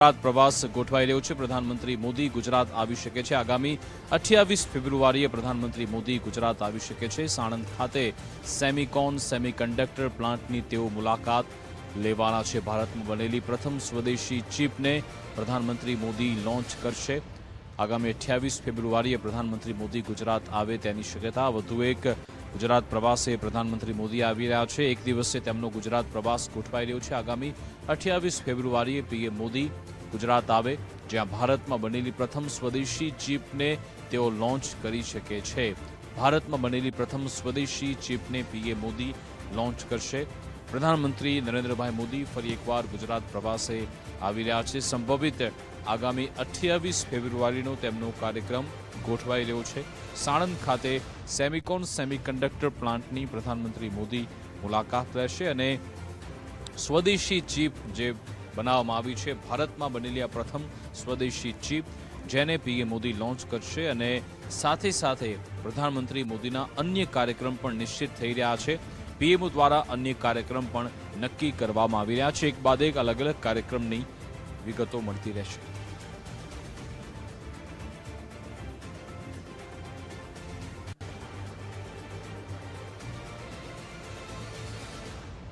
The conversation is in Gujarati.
ગુજરાત પ્રવાસ ગોઠવાઈ રહ્યો છે. પ્રધાનમંત્રી મોદી ગુજરાત આવી શકે છે. આગામી અઠ્યાવીસ ફેબ્રુઆરીએ પ્રધાનમંત્રી મોદી ગુજરાત આવી શકે છે. સાણંદ ખાતે સેમિકોન સેમિકન્ડક્ટર પ્લાન્ટની તેઓ મુલાકાત લેવાના છે. ભારતમાં બનેલી પ્રથમ સ્વદેશી ચીપને પ્રધાનમંત્રી મોદી લોન્ચ કરશે. આગામી અઠ્યાવીસ ફેબ્રુઆરીએ પ્રધાનમંત્રી મોદી ગુજરાત આવે તેની શક્યતા વધુ એક ગુજરાત પ્રવાસે પ્રધાનમંત્રી મોદી આવી રહ્યા છે. એક દિવસે તેમનો ગુજરાત પ્રવાસ ગોઠવાઈ રહ્યો છે. આગામી અઠ્યાવીસ ફેબ્રુઆરીએ પીએમ મોદી ગુજરાત આવે, જ્યાં ભારતમાં બનેલી પ્રથમ સ્વદેશી ચીપને તેઓ લોન્ચ કરી શકે છે. ભારતમાં બનેલી પ્રથમ સ્વદેશી ચીપને પીએમ મોદી લોન્ચ કરશે. પ્રધાનમંત્રી નરેન્દ્રભાઈ મોદી ફરી એકવાર ગુજરાત પ્રવાસે આવી રહ્યા છે. સંભવિત આગામી અઠ્યાવીસ ફેબ્રુઆરીનો તેમનો કાર્યક્રમ ગોઠવાઈ રહ્યો છે. સાણંદ ખાતે સેમિકોન સેમિકન્ડક્ટર પ્લાન્ટની પ્રધાનમંત્રી મોદી મુલાકાત લેશે અને સ્વદેશી ચીપ જે બનાવવામાં આવી છે, ભારતમાં બનેલી આ પ્રથમ સ્વદેશી ચીપ જેને પીએમ મોદી લોન્ચ કરશે અને સાથે સાથે પ્રધાનમંત્રી મોદીના અન્ય કાર્યક્રમ પણ નિશ્ચિત થઈ રહ્યા છે. પીએમઓ દ્વારા અન્ય કાર્યક્રમ પણ નક્કી કરવામાં આવી રહ્યા છે. એક બાદ એક અલગ અલગ કાર્યક્રમની વિગતો મળતી રહેશે.